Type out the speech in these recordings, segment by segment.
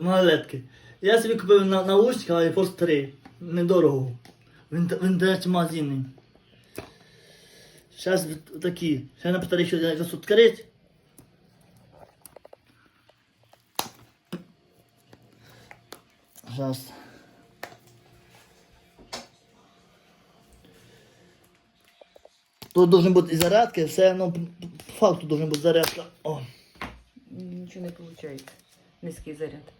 малолетки. Я собі купив на, але просто 3. Недорого. В, інт- в інтернеті магазині. Зараз такі. Ще на повторі, що якось відкрити. Зараз. Тут должен бути і зарядка, і все, ну, по факту должен бути зарядка. О. Нічого не виходить. Низький заряд.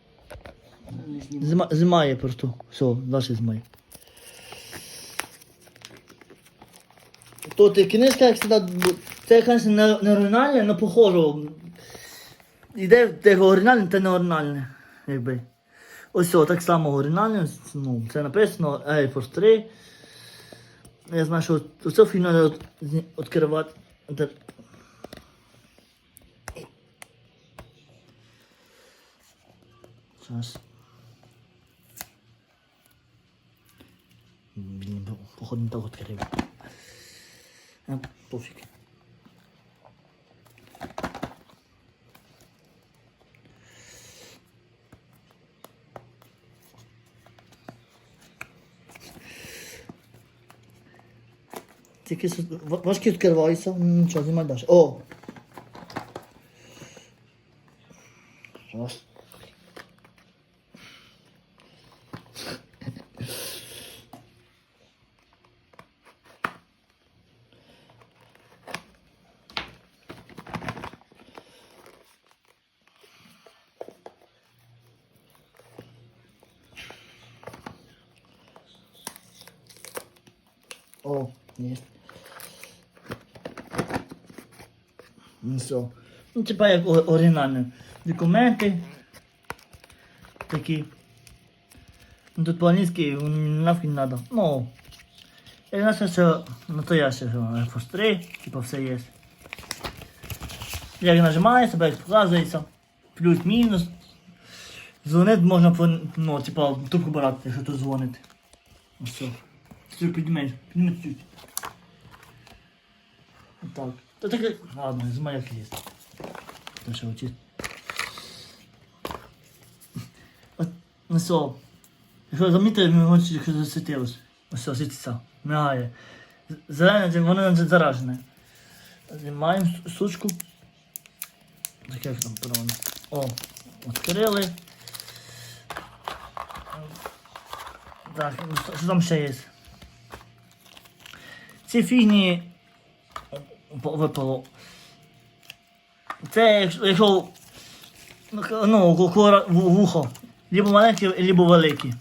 Зима, зимає просто. Все, далі зимає. І книжка, як завжди, це, звісно, не, не оригінальне, але похоже. Іде те оригінальне, те не оригінальне. Якби. Ось о, так само оригінальне, ну, це написано Air Force 3. Я знаю, що оцю фігню треба відкривати. Де- Зараз. Блін, бо, походу не так відкрив. А, пофіг. Тільки с- ва- важкі відкриваються, ну, нічого, знімай далі. О! Раз. О, есть. Ну все. Ну, типа як о- оригінальне. Документи. Такі. Ну, тут по-англійськи нафіг не надо. Ну. І наше все настояще Force 3, типа все є. Як нажимається, як показується. Плюс-мінус. Дзвонити можна ну, типа, трубку брати, якщо тут дзвонити. Все. Все, піднімай, піднімай чуть. Так. Та таке. Ладно, з моя є. Та що учить. От, ну все. Якщо замітили, ми очі засвітилось. Ось все, світиться. Мигає. Зелене, воно не заражене. Знімаємо сучку. Так як там правильно. О, відкрили. Так, ну, що там ще є? Ці фігні випало. Це якщо, ну, к- кора- вухо. Либо маленькі, либо великі.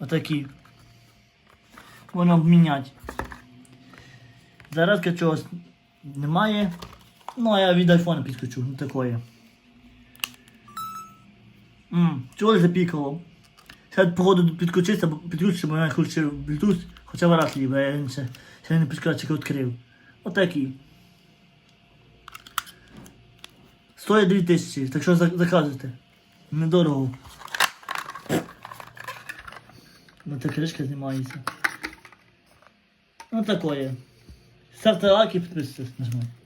Отакі. Воно міняти. Зарядка чогось немає. Ну, а я від айфона підключу, ну такое. Ммм, чого запікало? Зараз, походу, підключиться, бо підключиться, бо я включив Bluetooth, хоча варат ліве, я він ще, ще не підключив, відкрив. Отакий. Стоїть 2000, так що заказуйте. Недорого. Ну та кришка знімається. Ну такое. Ставте лайк і підписуйтесь, нажимайте.